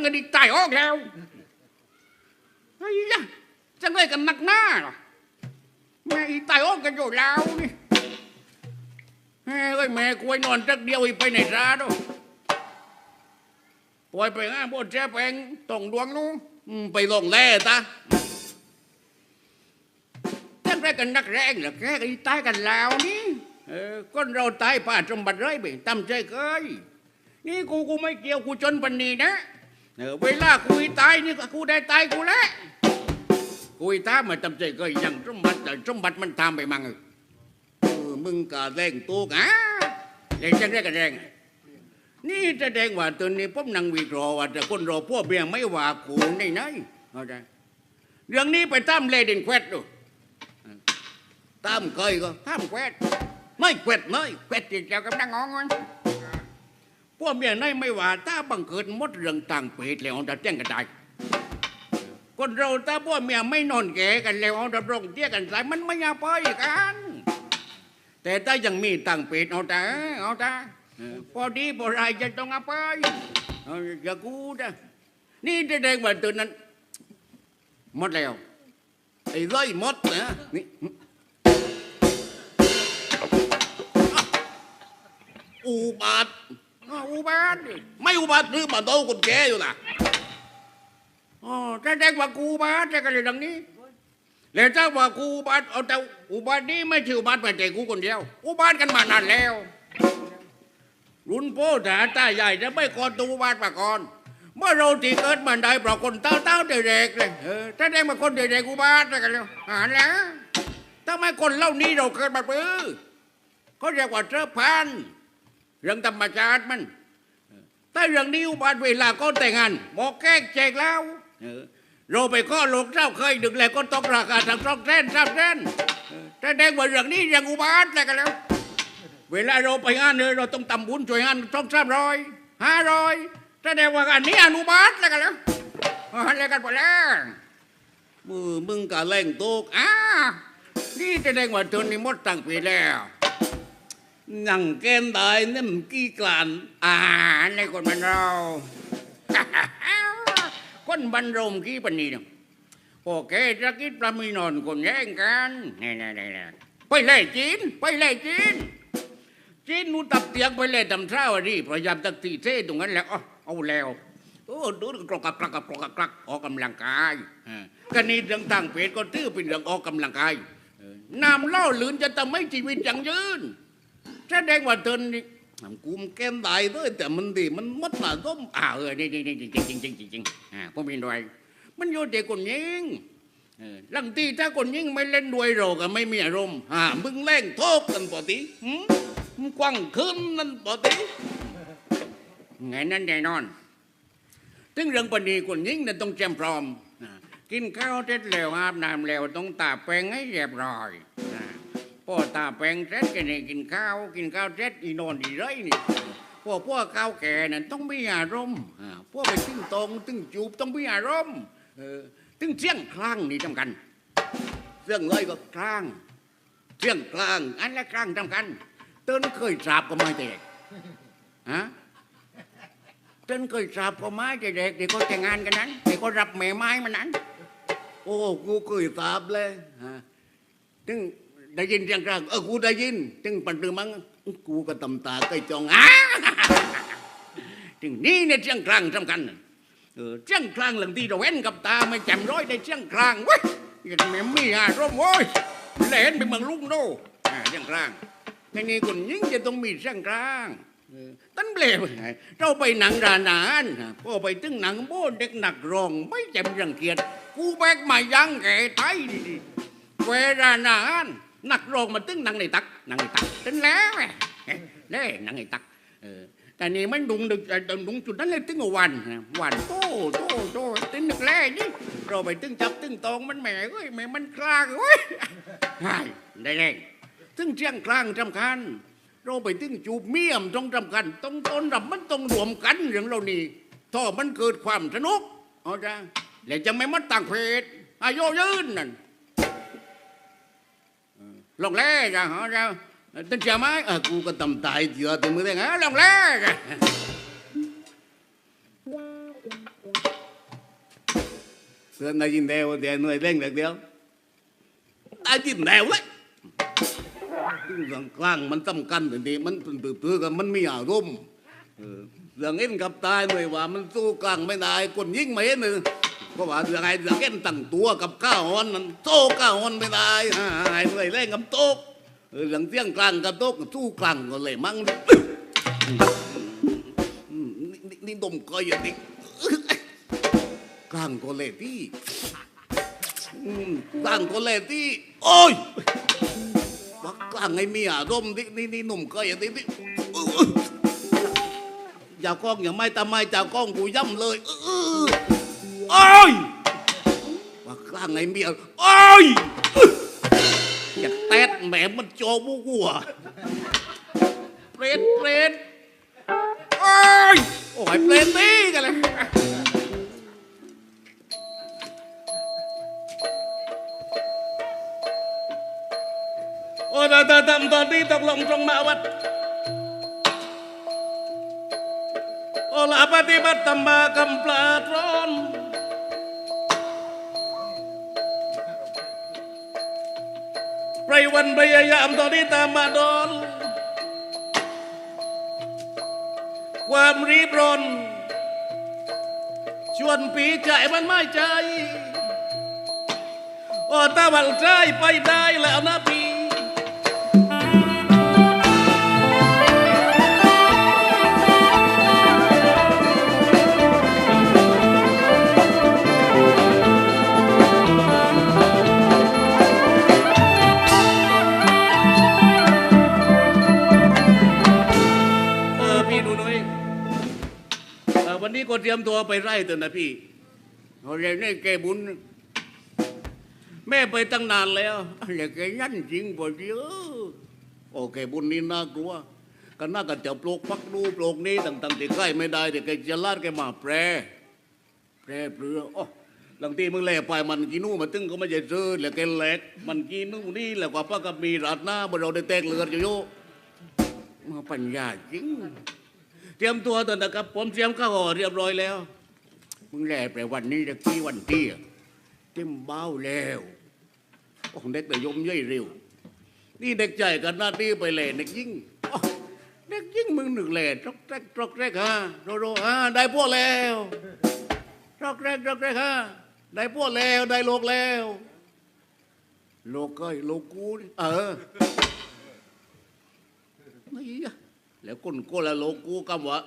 เงินอีกตายออกแล้วไอ้ยะจังเลยกันนักหน้าหรอแม่อีตายออกกันอยู่แล้วนี่แม่เอ้ยแม่กวยนอนจักเดียวอีไปไหนซะดูปล่อยไปง่าบนแช่แปงตรงดวงนู้ไปลงแล่ตาจังเลยกันนักแรงเหรอแค่กันอีตายกันแล้วนี่เออคนเราตายป่าสมบัติไรไปตั้มใจเคยนี่กูกูไม่เกี่ยวกูจนปันนี้นะ เออเวลากูตายนี่ก็กูได้ตายกูแล้วกูตายมาจำใจก็ยังสมบัติสมบัติมันทำไปมั่งเออมึงก็แรงตัวกะแรงจังได้กันแรงนี่แสดงว่าตัวนี้ผมนั่งวิเคราะห์ว่าแต่คนรอพวกเบียไม่ว่ากูในไหนเข้าใจเรื่องนี้ไปตามเลดินแควดดูตามเคยก็ตามแควดไม่แควดไม่แควดที่เจ้ากำลังงองอน พวกเมียในไม่ว่าถ้าบังเกิดมดเรื่องต่างเพศแล้วจะแจ้งกันได้คนเราถ้าพวกเมียไม่นอนแก่กันแล้วเอาดำรงเตี้ยกันสายมันไม่ยากไปกัน แต่ถ้ายังมีต่างเพศเอาแต่เอาแต่พอดีพอไรจะต้องเอาไปอย่ากูนะนี่แสดงว่าตัวนั้นหมดแล้วไอ้ร้อยหมดนะนี่อุบาท อ้าวอุบาทดิไม่อุบาทหรือมาโตคนแก่อยู่ล่ะอ๋อถ้าแจ้งว่ากูอุบาทจะกันเลยดังนี้แล้วถ้าว่ากูอุบาทเอาแต่อุบาทนี้ไม่ใช่อุบาทไปแต่กูคนเดียว อุบาทกันมานานแล้ว รุ่นโป้แต่ตาใหญ่จะไม่ก่อนตัวอุบาทมาก่อน เมื่อเราที่เกิดมาได้เพราะคนเต้าเต้าๆเด็กๆเลยเออถ้าได้มาคนเด็กๆอุบาทจะกันแล้วหาแล้วถ้าไม่คนเล่านี้เราเกิดมาปื้อเขาเรียกว่าเจ้าพันธุ์ เรื่องธรรมชาติมันถ้าเรื่องนี้อุบัติเวลาก็แต่งงานบอกแก้แจกแล้วเราไปข้อโลกเจ้าเคยดึกแล้วก็ต้องราคาทางสองแสนสามแสนเออแสดงว่าเรื่องนี้เรื่องอุบัติอะไรกันแล้ว เวลาเราไปงานเนี่ยเราต้องทำบุญช่วยงานต้องสามร้อยห้าร้อยแสดงว่าอันนี้อนุบัติอะไรกันแล้วอะไรกันหมดแล้วมือมึงก็เล่งตุกอ่านี่แสดงว่าเธอนี่หมดตั้งปีแล้ว นั่งเกมได้นี่มันกี่กลันอ่าในคนมันเราคนบันรมกี่ปันนี้เนี่ยพอแกจะคิดประมีนอนคนแย่งกันนี่นี่นี่ไปเล่จีนไปเล่จีนจีนนู่นตับเตียงไปเล่ตำเช้าอะดิพยายามตักตีเท่ตรงนั้นแหล้วเอาแล้วโอ้ดูกรกกระกรอกกระกรอกกระกรอกออกกำลังกายก็นี่เรื่องต่างๆเพศก็ตื้อเป็นเรื่องออกกำลังกายน้ำเล่าลืนจะทำให้ชีวิตยังยืน แสดงว่าเธอนี่กูมนแก้มได้ด้วยแต่มันดีมันมัดมาต้มอ่าเออนี่นี่นี่จริงจริงจริงจริงจริงอ่าผมมีด้วยมันโยเด็กคนยิงลังตีถ้าคนยิ่งไม่เล่นด้วยเราก็ไม่มีอารมณ์อ่ามึงเล่งโทษกันปกติมึงกว้างขึ้นนั่นปกติไงนั่นแน่นอนถึงเรื่องปณีคนยิ่งนั่นต้องแจมพร้อม กินข้าวเสร็จแล้วอาบน้ำแล้วต้องตาแปรงให้เรียบร้อยอ พ่อตาแปลงเสร็จก็นี่กินข้าว กินข้าวเสร็จอีนอนอีไรนี่พวกพวกข้าวแก่นั่นต้องมีอารมณ์อ่าพวกไปตึงตรงตึงจูบต้องมีอารมณ์เออตึงเสียงคลั่งนี่สำคัญเสียงเลยก็คลั่งเสียงคลั่งอันละคลั่งสำคัญเต้นเคยสาบก็ไม่แตกฮะเต้นเคยสาบก็ไม้แต่เด็กเด็กก็แต่งงานกันนั้นเด็กก็รับแม่ไม้มันนั้น โอ้กูเคยสาบเลยฮะถึง ได้ยินเสียงกลางเออกูได้ยินถึงปันตือมังกูก็ตำตาใกล้จองอ้าถึงนี่เนี่ยเสียงกลางสำคัญเออเสียงกลางหลังที่เราเว้นกับตาไม่แจำร้อยได้เสียงกลางเว้ยยังไม่มีอารมณ์โว้ยเล่นไปเมืองลุงโน่เสียงกลางในนี้คนยิ่งจะต้องมีเสียงกลางตั้นเปลวเราไปหนังรานานพอไปถึงหนังโบ้เด็กหนักรองไม่แจำรังเกียจกูแบกมายังแก่ไทยเวลานาน นักโรงมาตึ้งนังในตักนังในตักตึ้งแล้วไงเน่นังในตักเออแต่นี่มันดุงดึกดุงดุงจุดนั้นเลยตึ้งวันวันโตโตโตตึ้งนึกแร่นี่เราไปตึ้งจับตึ้งตองมันแหม่เอ้ยแหม่มันคลางเว้ยใช่ได้แรงตึ้งเชียงคลางสำคัญเราไปตึ้งจูบเมี่ยมต้องสำคัญต้องต้นรับมันต้องรวมกันอย่างเรานี่ถ้ามันเกิดความสนุกเอาจ้ะแล้วจะไม่มัดต่างเพศอายุยืนนั่น lòng lé ra họ ra tên cha máy à cô có tầm tài chưa thì mới thấy hả lòng lé ra เตือนได้ยินแนวเดี๋ยวหน่วยเร่งเด็กเดียวได้ยินแนวเลยเรื่องกลางมันสำคัญทีนี้มันตื้อๆกันมันมีอารมณ์เรื่องเอ็นกับตายหน่วยว่ามันสู้กลางไม่ได้คนยิ่งไม่เห็นเลยเพ ราะว่าเรื่องไอ้เรื่องเอ็นตั้งตัวกับข้าวฮอนนั้นโซ่ข้าวฮอนไม่ได้อ่าไอ้หน่วยเร่งกับโต๊ะเรื่องเที่ยงกลางกับโต๊ะสู้กลางก็เลยมั้งนี่นี่ดมก็อย่างนี้กลางก็เลยที่กลางก็เลยที่โอ้ยว่ากลางไอ้เมียดมนี่นี่นี่หนุ่มก็อย่างนี้ที่อื้ออย่ากล้องอย่าไม่ทำไม่จากล้องกูย่ำเลยอื้อ โอ้ยว่ากลางไอ้เมียโอ้ยอย่าแตดแหมมันโจมูกัวเปรตเปรตโอ้ยโอ้ยเปลนตี้กันเลยโอ้ยแต่ทำตอนนี้ตกลงตรงมาวัดโอ้ละปฏิบัติธรรมากำปลาดร้อน ไรวันพยายามตอนนี้ตามมาโดนความรีบร้อนชวนปีใจมันไม่ใจ โอ้ตาวันใจไปได้แล้วนะพี่ รียมตัวไปไร่เถอะนะพี่เราเรียนนี่แกบุญ แม่ไปตั้งนานแล้วอะไรแกยันจริงปะเดียวโอเคบุญนี่น่ากลัวก็น่ากันจะปลูกพักดูปลูกนี้ต่างๆที่ใกล้ไม่ได้แต่แกจะลาดแกมาแปรแปรเปลือโอ้หลังที่มึงแลไปมันกินนู่นมาตึงก็ไม่ใช่ซื้อแล้วแกแหลกมันกินนู่นนี่แล้วก็ป้ากับมีราดหน้าบนเราได้แตกเลือดอยู่โยมาปัญญาจริง เตรียมตัวตัวนะครับ ผมเตรียมข้าวห่อเรียบร้อยแล้ว มึงแหลไปวันนี้จะกี่วันที่อะเต็มเบ้าแล้วโอ้เด็กแต่ยมย่อยเร็ว นี่เด็กใจกันหน้าที่ไปแหล่เด็กยิ่งเด็กยิ่งมึงหนึ่งแหล่ตรอกแรกตรอกแรกฮะโรโรฮะได้พวกแล้วตรอกแรกตรอกแรกฮะได้พวกแล้วได้โลกแล้วโลกก้อยโลกกูนี่เออนี่อะ แล้วคนโกละโลกกูกำว่า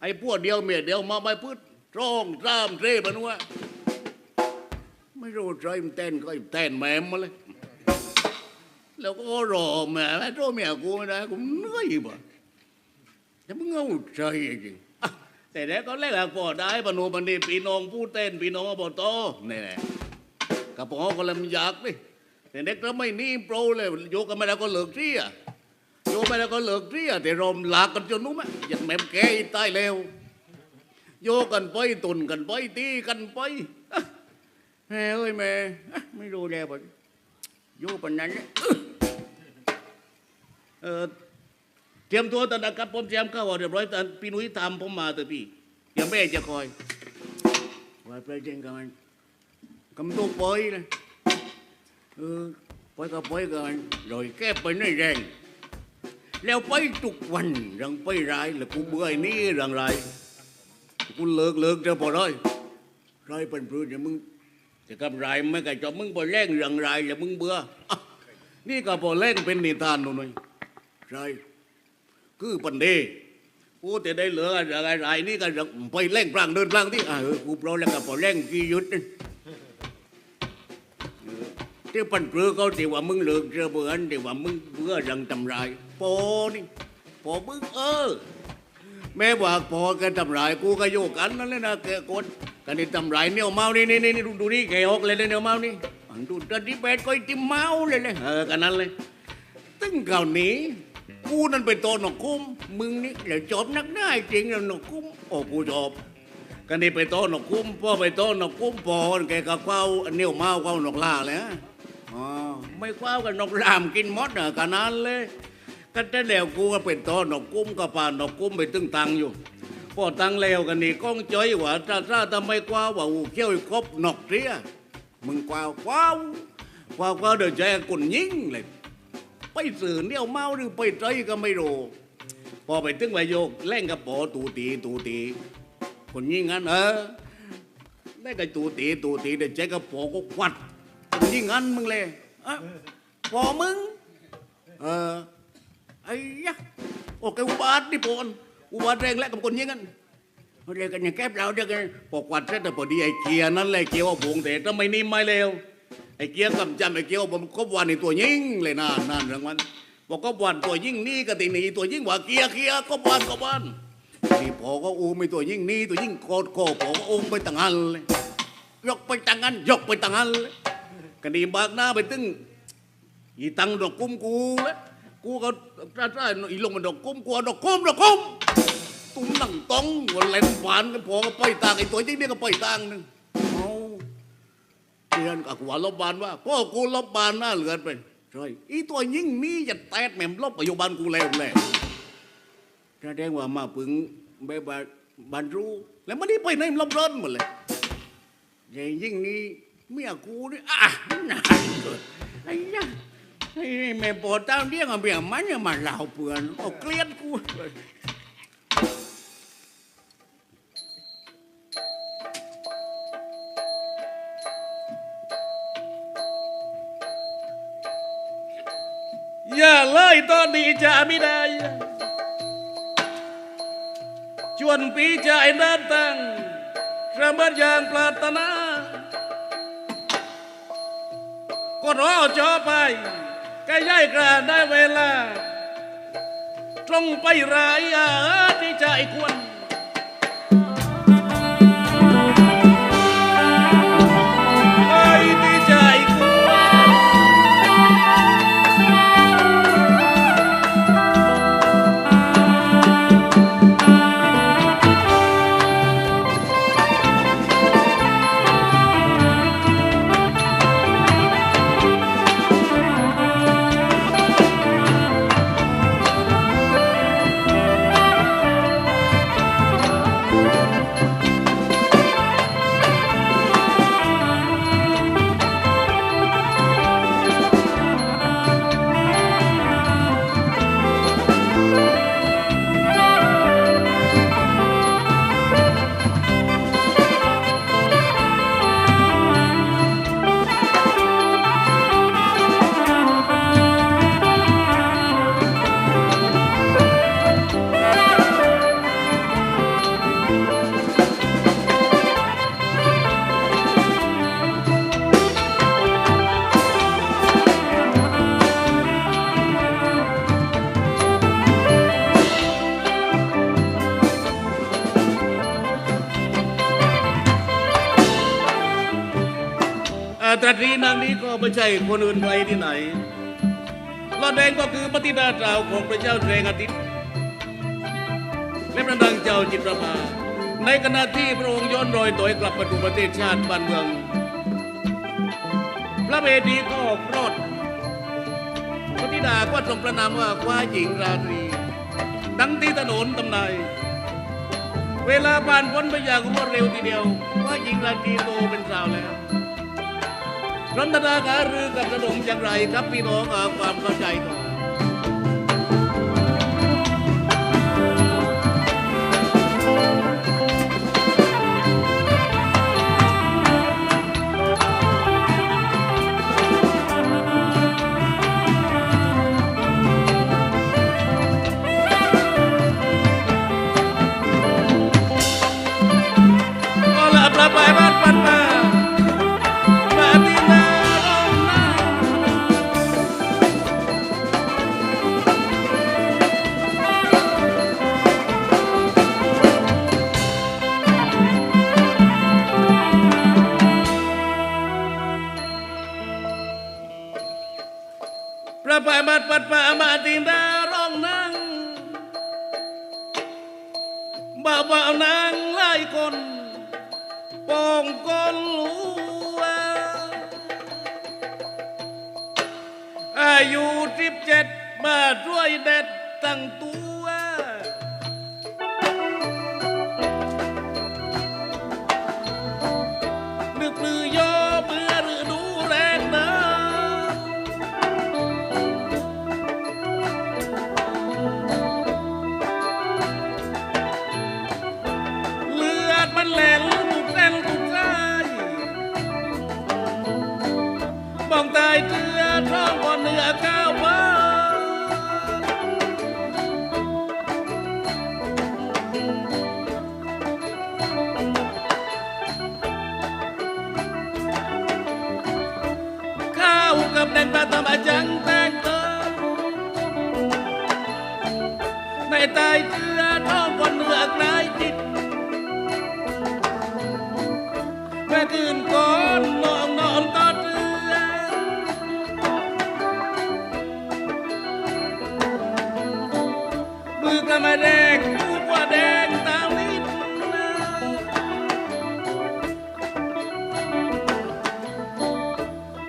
ไอ้พวกเดียวเมียเดียวมาไม่พืชร้องตามเทมันว่าไม่รู้ใจมันเต้นก็เต้นแมมมาเลย แล้วก็รอแม่แม่โตเมียกูไม่ได้กูเหนื่อยบ่แต่มึงเอาใจจริงอะแต่แล้วก็แรกพอได้ปนูปันนีพี่น้องผู้เต้นพี่น้องอบตนี่แหละกระป๋องก็ลำยากดิแต่เด็กก็ไม่นี่โปรเลยโยกกันไม่ได้ก็เลิกเที่ย โยไม่ได้ก็เลิกเที่ยแต่รอมหลากกันจนนู้นไหมอยากแม่มแกอีตายแล้ว โยกันไปตุนกันไปตีกันไปแม่เอ้ยแม่ไม่รู้แล้วบ่โยปันนั้นเนี่ยเออเตรียมตัวตอนนะครับผมเตรียมข้าวเรียบร้อยตอนพี่นุ้ยทำผมมาเถอะพี่เดี๋ยวแม่จะคอยว่าไปเจงกันกำตัวปอยนะเออปอยก็ปอยกัน rồi แก้ไปในแรง แล้วไปทุกวันรังไปรายแล้วกูเบื่อไอ้นี่รังไรกูเลิกเลิกจะพอร้อยร้อยเป็นพื้นอย่ามึงจะกำไรไม่กะจอมึงพอแรงรื่องไรแล้วมึงเบื่ออะนี่ก็พอแรงเป็นนิทานหน่อยใช่คือปันเดกูจะได้เหลืออะไรไรนี่ก็ไปแรงพลางเดินพลางที่อะเออกูโปรแล้วก็พอแรงกี่ยุดนี่เที่ปันเปลือเขาที่ว่ามึงเลิกเจอเบื่อที่ว่ามึงเบื่อรื่องทำไร โปนี่โปมึงเออ แม่บอกพอแกันทำร้ายกูก็โยกกันนั่นแหละนะแกกดกันนี่ทำร้ายเนี่ยเมานี่นี่นี่ดูดูนี่แกออกเลยเนี่ยเมานี่อันดูตอนที่แปดก็ติมเมาเลยเลยเออกันนั้นเลยตึ้งเก่านี้กูนั่นเป็นตัวหนกคุ้มมึงนี่แล้วจบนักได้จริงแล้วหนกคุ้มโอ้กูจบกันนี่ไปโตหนกคุ้มพ่อไปโตหนกคุ้มพอแกก็เข้าเนี่ยเมาเข้าหนกล่าเลยอ๋อไม่เข้ากันนกรามกินมดอะกันนั้นเลย ก็แต่แล้วกูก็เป็นตอนอกกุ้มก็ป่านนกกุ้มไปตึงตังอยู่พอตังแล้วกันนี่ก้องจ้อยว่าถ้าถ้าทำไมกว่าว่าอูเขี้ยวครบนอกเรียมึงกว่ากว้าวกว่ากว่าเดี๋ยวใจกุนยิงเลยไปสื่อเนี่ยเมาหรือไปใจก็ไม่รู้พอไปถึงไปโยคแล่งกับปอตูตีตูตีคนยิงงั้นเออได้กับตูตีตูตีเดี๋ยวใจกับปอก็ควัดคนยิงงั้นมึงเลยอะพอมึงเออ ไอ้ยะโอ้แกอุบาทนี่ปอนอุบาทแรงและกับคนยิงงั้นเรียกกันอย่างแก้เราเรียกกันปอกวัดเสร็จแต่พอดีไอ้เกียร์นั่นแหละเกียร์ว่าบงแต่ทำไมนิ่มไม่เร็วไอ้เกียร์กำจำไอ้เกียร์ว่าผมก็วันในตัวยิ่งเลยนะนั่นรางวัลบอกก็วันตัวยิ่งนี่ก็ตีหนีตัวยิ่งว่าเกียร์เกียร์ก็วันก็วันนี่พอก็อูไม่ตัวยิ่งนี่ตัวยิ่งโคตรโคพอก็องไปต่างอันเลยยกไปต่างอันยกไปต่างอันเลยกันดีบากหน้าไปตึงอีตังดอกกุ้มกูเลย กูก็จ้าจ้าอีลงมันดอกกุ้มกูเอาดอกกุ้มดอกกุ้มตุ้มหนังตองวันเล่นหวานกันพอก็ไปต่างไอ้ตัวยิงนี่ก็ไปต่างหนึงเอาเตือนกับหัวลบบานว่าพ่อกูลบบานหน้าเหลือนไปใช่อีตัวยิ่งมีจะแตดแหม่มลบปัจจุบันกูแล้วแหละแสดงว่ามาปึงแบบาบานรู้แล้วมันนี่ไปไหนมันลบร้อนหมดเลยยิ่งนี้เมียกูนี่อะนานเกิดไอ้ยะ ไอ้แม่ปอดเต้าเรียกเอาเบียมันเนี่ย่าเปลือนเอาเกลียดกูอย่าเลยตอนนี้จะไม่ได้ชวนปีใจเดินตั้งระเบิดอย่างปรารถนาก็รอจอไปใกล้กระได้เวลา ตรงไปรายอาที่ใจควร ไม่ใช่คนอื่นไกลที่ไหนลอดแดงก็คือปฏิดาเจ้าของพระเจ้าแรงอาทิตย์และพระนางเจ้าจิตรภาในขณะที่พระองค์ย้อนรอยต่อยกลับมาดูประเทศชาติบ้านเมือง พระเวทีก็คลอดพระธิดาก็ทรงประนามว่าคว้าหญิงราตรี ดังที่ถนนตำนายเวลาผ่านพ้นไปอย่างรวดเร็วทีเดียวว่าหญิงราตรีโตเป็นสาวแล้ว รัตนาการรือกับระดมอย่างไรครับพี่น้องหาความเข้าใจต่อ ปองก้นลัวอายุสิบ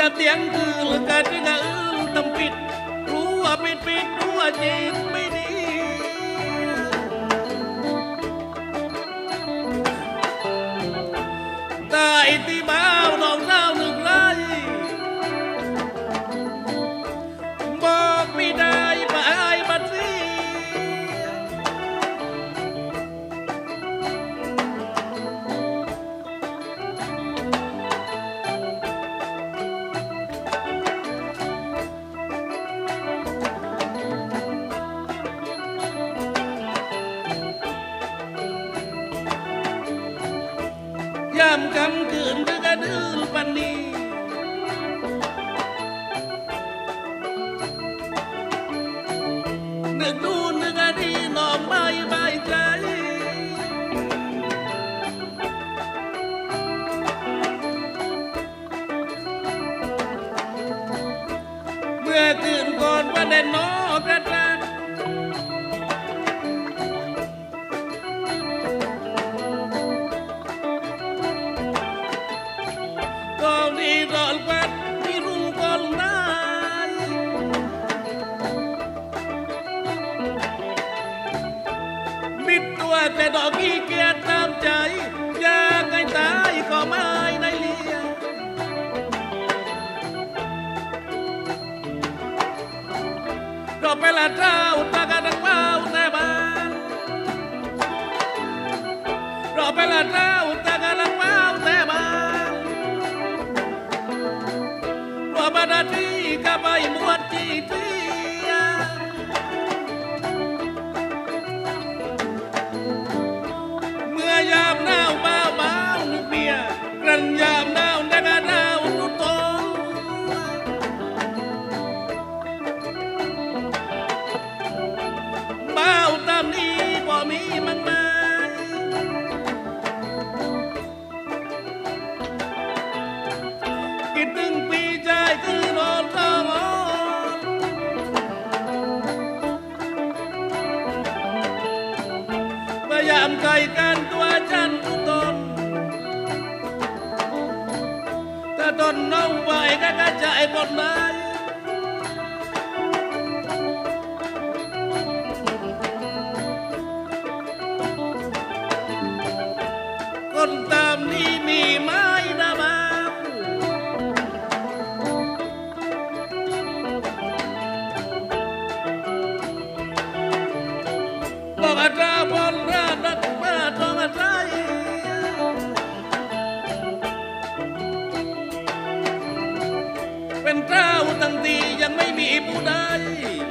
จะเตียงคือหรือการที่นะอื้อตำปิด รู้ว่าปิดปิดรู้ว่าจริงไม่ดี ย่ำคำคืนเพื่กระดื้อปันนี้ ยกันตัวฉันทุกตนถ้าตนน้องไหวก็กระจายกฎหมาย por.